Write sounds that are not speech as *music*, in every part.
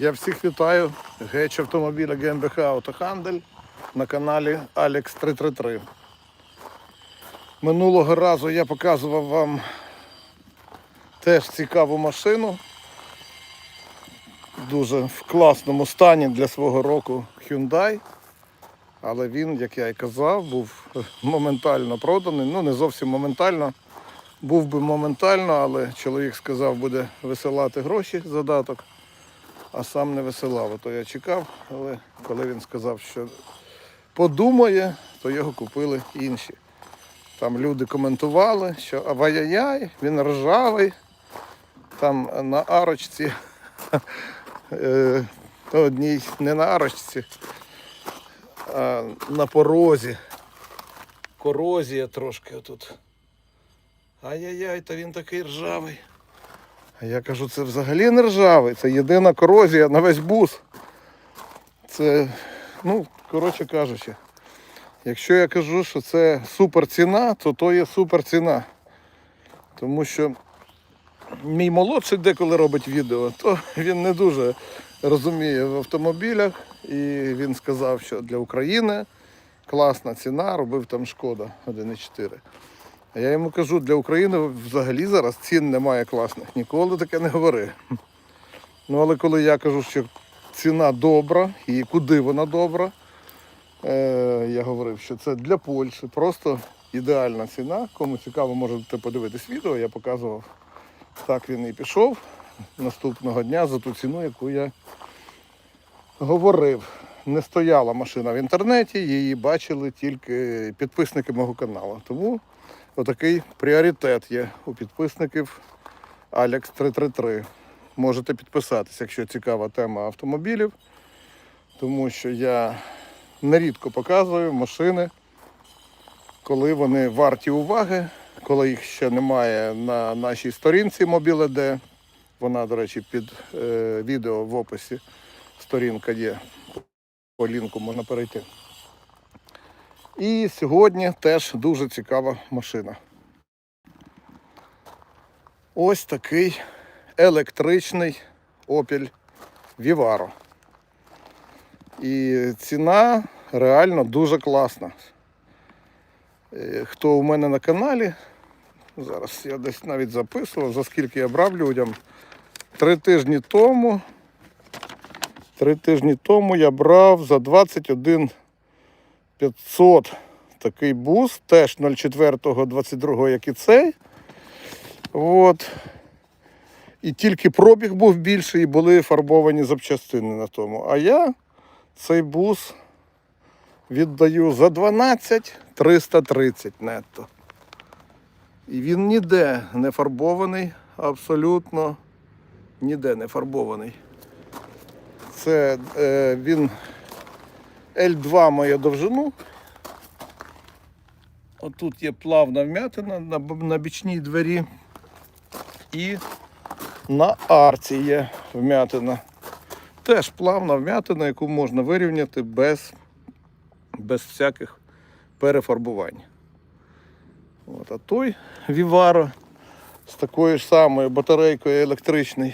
Я всіх вітаю. Геч автомобіля ГМБХ Автохандель на каналі Алекс 333. Минулого разу я показував вам теж цікаву машину. Дуже в класному стані для свого року Hyundai. Але він, як я і казав, був моментально проданий. Ну, не зовсім моментально. Був би моментально, але чоловік сказав, буде висилати гроші задаток, а сам не висилав. То я чекав, але коли він сказав, що подумає, то його купили інші. Там люди коментували, що авай-яй, він ржавий. Там на арочці, *laughs* е, одній не на арочці, а на порозі. Корозія трошки отут. Ай-яй-яй, та він такий ржавий. А я кажу, це взагалі не ржавий, це єдина корозія на весь бус. Це, ну, коротше кажучи, якщо я кажу, що це супер ціна, то то є супер ціна. Тому що мій молодший деколи робить відео, то він не дуже розуміє в автомобілях. І він сказав, що для України класна ціна, робив там шкода 1,4. А я йому кажу, для України взагалі зараз цін немає класних. Ніколи таке не говори. Ну але коли я кажу, що ціна добра і куди вона добра, е, я говорив, що це для Польщі просто ідеальна ціна. Кому цікаво, можете подивитись відео, я показував. Так він і пішов наступного дня за ту ціну, яку я говорив. Не стояла машина в інтернеті, її бачили тільки підписники мого каналу. Тому отакий пріоритет є у підписників Alex 333. Можете підписатися, якщо цікава тема автомобілів, тому що я нерідко показую машини, коли вони варті уваги, коли їх ще немає на нашій сторінці Mobile.d. Вона, до речі, під е, відео в описі сторінка є. По лінку можна перейти. І сьогодні теж дуже цікава машина. Ось такий електричний Opel Vivaro. І ціна реально дуже класна. Е, Хто у мене на каналі, зараз я десь навіть записував, за скільки я брав людям. Три тижні тому. Три тижні тому я брав за 21 500 такий бус, теж 04-22, як і цей. От. І тільки пробіг був більший і були фарбовані запчастини на тому. А я цей бус віддаю за 12 330 нетто. І він ніде не фарбований, абсолютно ніде не фарбований. Це е, він L2 має довжину. Отут є плавна вмятина на, на бічній двері. І на арці є вмятина. Теж плавна вмятина, яку можна вирівняти без, без всяких перефарбувань. От, а той Vivaro з такою ж самою батарейкою електричною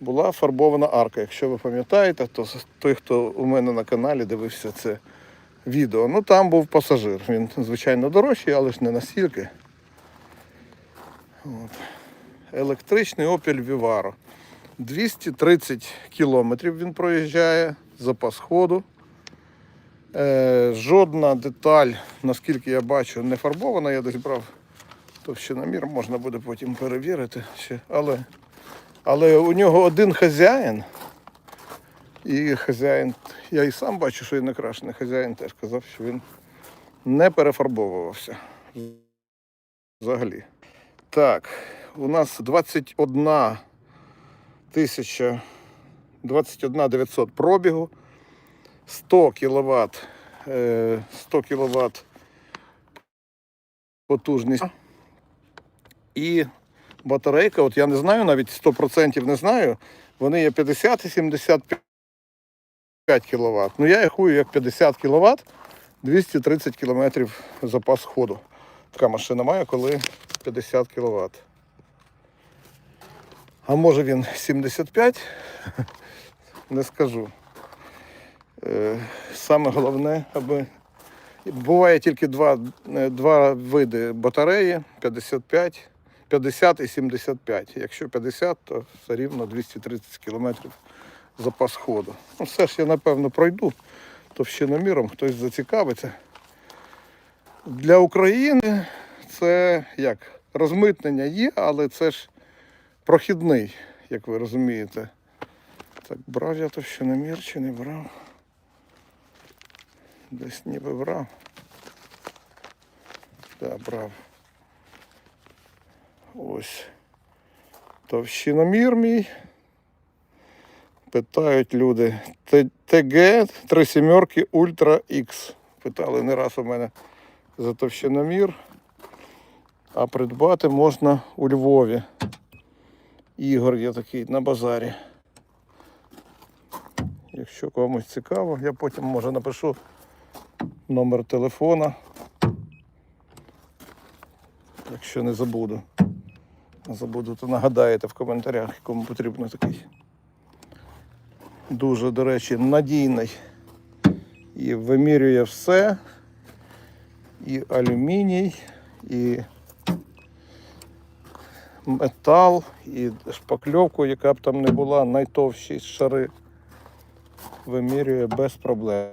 була фарбована арка. Якщо ви пам'ятаєте, то той, хто у мене на каналі дивився це відео. Ну там був пасажир. Він, звичайно, дорожчий, але ж не настільки. От. Електричний Opel Vivaro. 230 кілометрів він проїжджає, запас ходу. Е, жодна деталь, наскільки я бачу, не фарбована. Я десь брав товщиномір, можна буде потім перевірити ще. Але але у нього один хазяїн. І хазяїн, я і сам бачу, що він накрашений. Хазяїн теж казав, що він не перефарбовувався. Взагалі. Так, у нас 21 тисяча 21 900 пробігу, 100 кВт, 100 кВт потужність. І батарейка, от я не знаю, навіть 100% не знаю, вони є 50 і 75 кВт. Ну я рахую як 50 кВт, 230 км запас ходу. Така машина має, коли 50 кВт. А може він 75, *laughs* не скажу. Е, Саме головне, аби буває тільки два, е, два види батареї 55, 50 і 75. Якщо 50, то все рівно 230 кілометрів запас ходу. Ну, все ж я напевно пройду товщиноміром, хтось зацікавиться. Для України це як розмитнення є, але це ж прохідний, як ви розумієте. Так, брав я товщиномір чи не брав? Десь ніби брав. Так, брав. Ось. Товщиномір мій. Питають люди. ТГ 3 сімерки Ультра X. Питали не раз у мене за товщиномір. А придбати можна у Львові. Ігор є такий на базарі. Якщо комусь цікаво, я потім може напишу номер телефона. Якщо не забуду. Забуду, то нагадаєте в коментарях, кому потрібно такий. Дуже, до речі, надійний. І вимірює все. І алюміній, і метал, і шпакльовку, яка б там не була, найтовщі шари вимірює без проблем.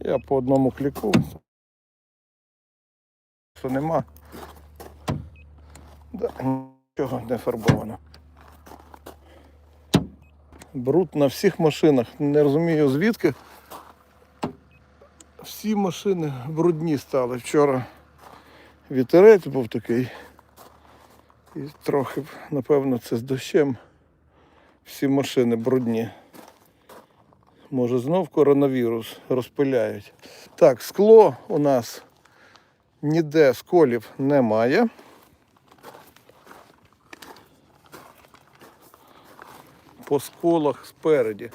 Я по одному кліку. Що нема. Да, нічого не фарбовано. Бруд на всіх машинах. Не розумію звідки. Всі машини брудні стали. Вчора вітерець був такий. І трохи, напевно, це з дощем. Всі машини брудні. Може знов коронавірус розпиляють. Так, скло у нас ніде сколів немає. По сколах спереді.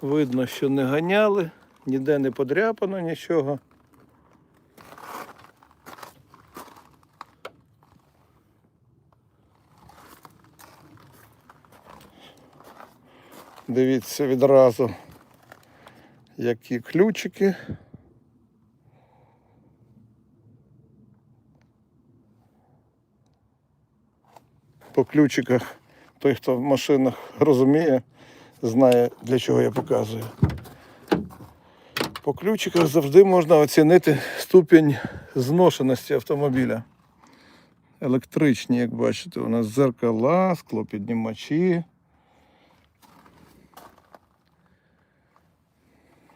Видно, що не ганяли, ніде не подряпано нічого. Дивіться відразу, які ключики. По ключиках той, хто в машинах розуміє, знає, для чого я показую. По ключиках завжди можна оцінити ступінь зношеності автомобіля. Електричні, як бачите, у нас зеркала, склопіднімачі.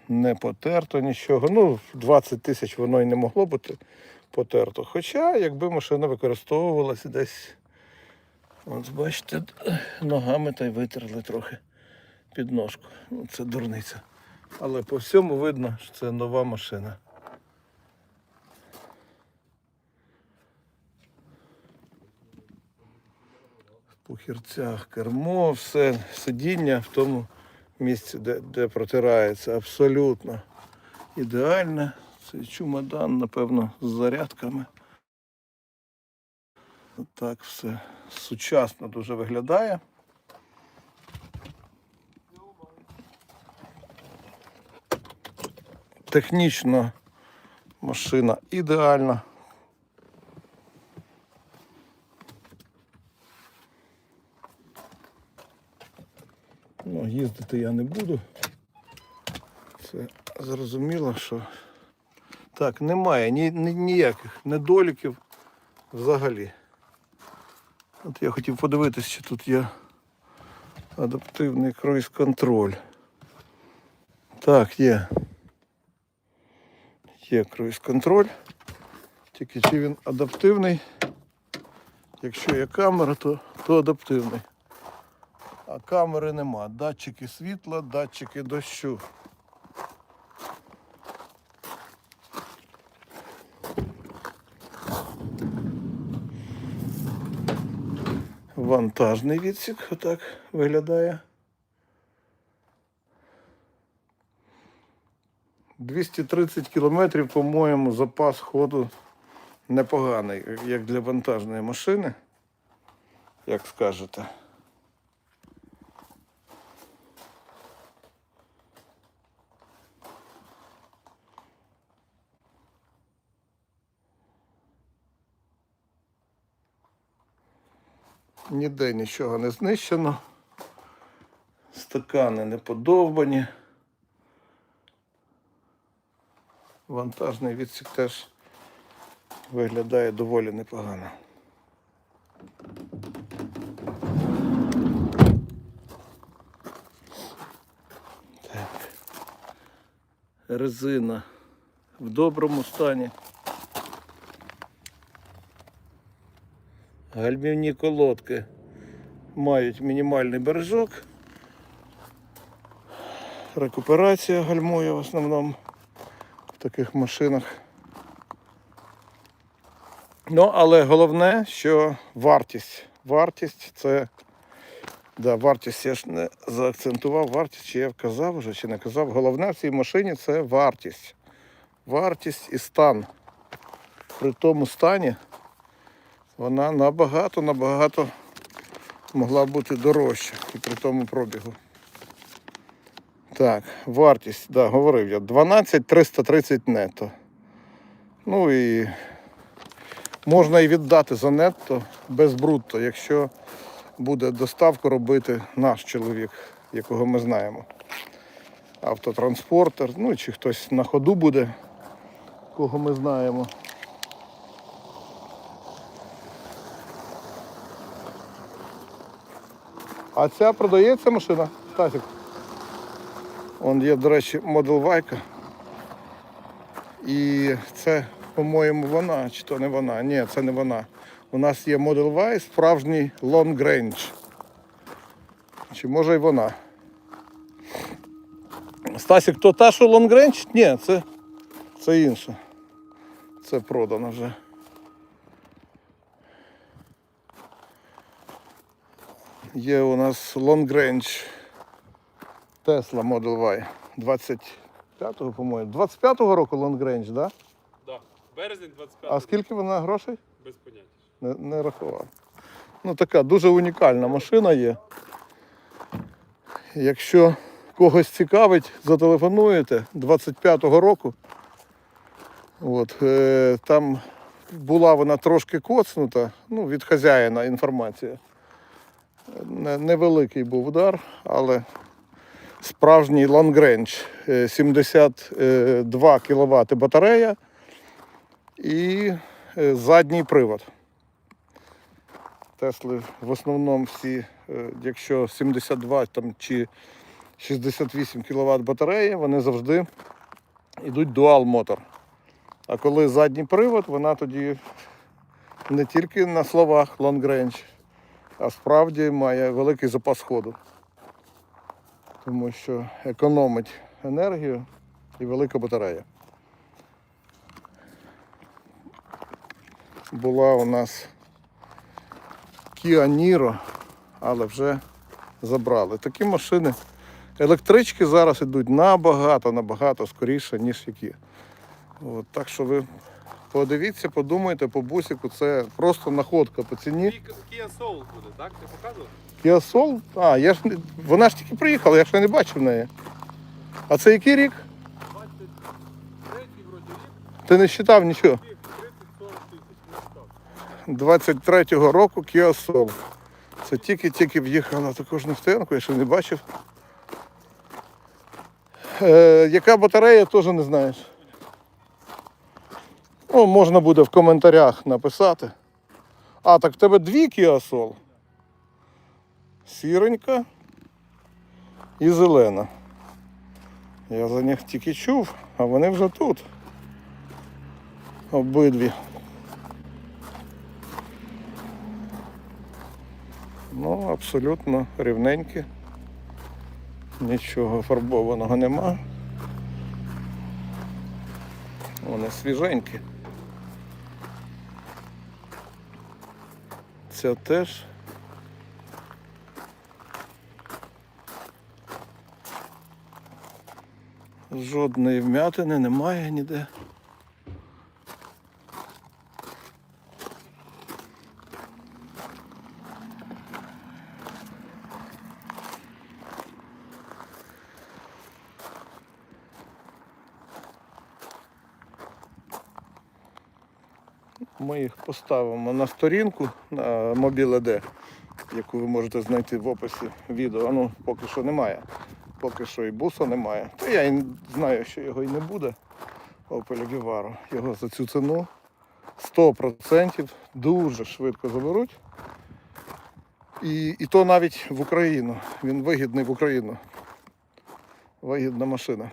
Не потерто нічого. Ну, 20 тисяч воно і не могло бути потерто. Хоча, якби машина використовувалася десь, от бачите, ногами та й витерли трохи підножку. Ну, це дурниця. Але по всьому видно, що це нова машина. В пухірцях кермо, все, сидіння в тому місці, де, де протирається, абсолютно ідеальне. Цей чумодан, напевно, з зарядками. Так все сучасно дуже виглядає. Технічно машина ідеальна. Ну, їздити я не буду. Це зрозуміло, що так, немає ні, ні, ніяких недоліків взагалі. От я хотів подивитися, чи тут є адаптивний круїз-контроль. Так, є. Є круїз-контроль. Тільки чи він адаптивний. Якщо є камера, то, то адаптивний. А камери нема. Датчики світла, датчики дощу. Вантажний відсік отак виглядає. 230 кілометрів, по-моєму, запас ходу непоганий, як для вантажної машини, як скажете. Ніде нічого не знищено. Стакани не подовбані. Вантажний відсік теж виглядає доволі непогано. Так. Резина в доброму стані. Гальмівні колодки мають мінімальний бережок. Рекуперація гальмує в основному в таких машинах. Ну, але головне, що вартість. Вартість це. Да, вартість я ж не заакцентував, вартість, чи я казав вже, чи не казав. Головне в цій машині це вартість. Вартість і стан. При тому стані вона набагато, набагато могла бути дорожча і при тому пробігу. Так, вартість, да, говорив я, 12 330 нетто. Ну і можна і віддати за нетто без брутто, якщо буде доставку робити наш чоловік, якого ми знаємо. Автотранспортер, ну чи хтось на ходу буде, кого ми знаємо. А ця продається машина? Стасик. Вон є, до речі, Model Вайка. І це, по-моєму, вона, чи то не вона? Ні, це не вона. У нас є Model Y, справжній Long Range. Чи може й вона? Стасік, то та, що Long Range? Ні, це, це інше. Це продано вже. Є у нас Long Range Tesla Model Y 25-го, по-моєму. 25-го року Long Range, да? Да. Березень 25 А скільки вона грошей? без поняття. Не, не рахував. Ну така дуже унікальна машина є. Якщо когось цікавить, зателефонуєте 25-го року. От, е, там була вона трошки коцнута, ну, від хазяїна інформація. Не, невеликий був удар, але справжній лонгрендж. 72 кВт батарея і е, задній привод. Тесли в основному всі, е, якщо 72 там, чи 68 кВт батареї, вони завжди йдуть дуал мотор. А коли задній привод, вона тоді не тільки на словах range, а справді має великий запас ходу. Тому що економить енергію і велика батарея. Була у нас Kia Niro, але вже забрали. Такі машини. Електрички зараз йдуть набагато, набагато скоріше, ніж які. От, так що ви подивіться, подумайте по бусику, це просто находка по ціні. Kia Soul буде, так? Ти показував? Kia Soul? А, я ж не... вона ж тільки приїхала, я ще не бачив неї. А це який рік? 23 вроді рік, Ти не вважав нічого. 30-40 тисяч. Не став. 23-го року Kia Soul. Це тільки-тільки в'їхала також на стоянку, я ще не бачив. Е, яка батарея, теж не знаєш. Ну, можна буде в коментарях написати. А, так в тебе дві Soul. Сіренька і зелена. Я за них тільки чув, а вони вже тут. Обидві. Ну, абсолютно рівненькі. Нічого фарбованого нема. Вони свіженькі. Це теж. Жодної вмятини немає ніде. Ми їх поставимо на сторінку на мобіле.д, яку ви можете знайти в описі відео. Ну, поки що немає. Поки що і буса немає. Та я і знаю, що його і не буде. Opel Vivaro. Його за цю ціну 100% дуже швидко заберуть. І, і то навіть в Україну. Він вигідний в Україну. Вигідна машина.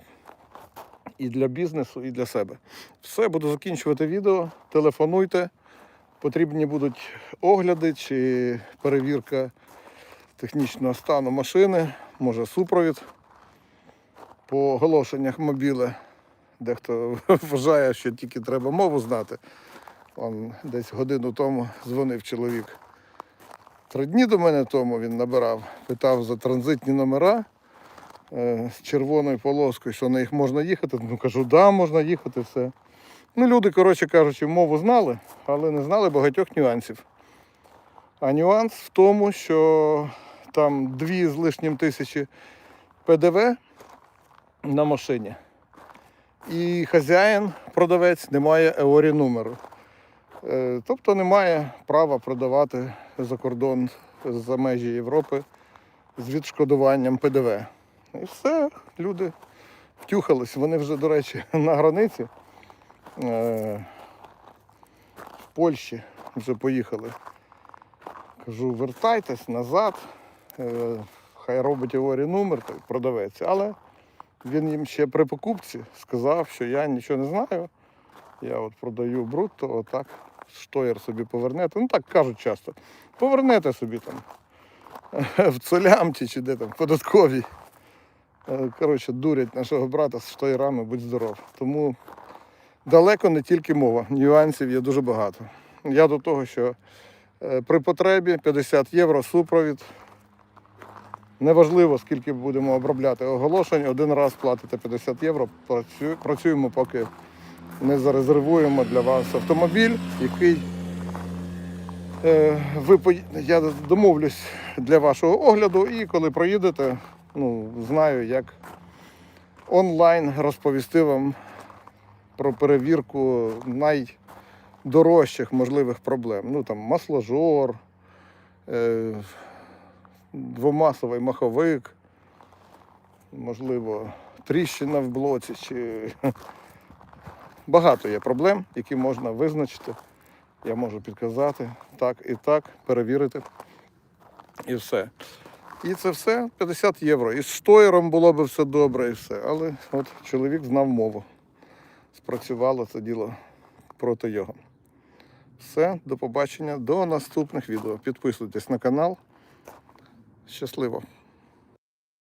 І для бізнесу, і для себе. Все, буду закінчувати відео. Телефонуйте. Потрібні будуть огляди чи перевірка технічного стану машини, може супровід. По оголошеннях мобіле. Дехто *laughs* вважає, що тільки треба мову знати. Он десь годину тому дзвонив чоловік. Три дні до мене тому він набирав, питав за транзитні номера е, з червоною полоскою, що на їх можна їхати. Ну кажу, да, можна їхати, все. Ну, люди, коротше кажучи, мову знали, але не знали багатьох нюансів. А нюанс в тому, що там дві з лишнім тисячі ПДВ на машині. І хазяїн, продавець, не має еорі номеру. Е, Тобто немає права продавати за кордон за межі Європи з відшкодуванням ПДВ. І все, люди втюхались. Вони вже, до речі, *laughs* на границі е, в Польщі вже поїхали. Кажу, вертайтесь назад, е, хай робить еорі номер, продавець. Але він їм ще при покупці сказав, що я нічого не знаю. Я от продаю брутто, отак штоєр собі повернете. Ну так кажуть часто. Повернете собі там *laughs* в Цолямті чи де там, в податковій. Е, Коротше, дурять нашого брата з штоєрами, будь здоров. Тому далеко не тільки мова, нюансів є дуже багато. Я до того, що е, при потребі 50 євро супровід. Неважливо, скільки будемо обробляти оголошень, один раз платите 50 євро, працюємо, поки не зарезервуємо для вас автомобіль, який е, ви я домовлюсь для вашого огляду, і коли проїдете, ну, знаю, як онлайн розповісти вам про перевірку найдорожчих можливих проблем. Ну там масложор, е, двомасовий маховик, можливо, тріщина в блоці чи багато є проблем, які можна визначити. Я можу підказати так і так, перевірити. І все. І це все 50 євро. І з штоєром було б все добре, і все. Але от чоловік знав мову. Спрацювало це діло проти його. Все, до побачення, до наступних відео. Підписуйтесь на канал. Щасливо!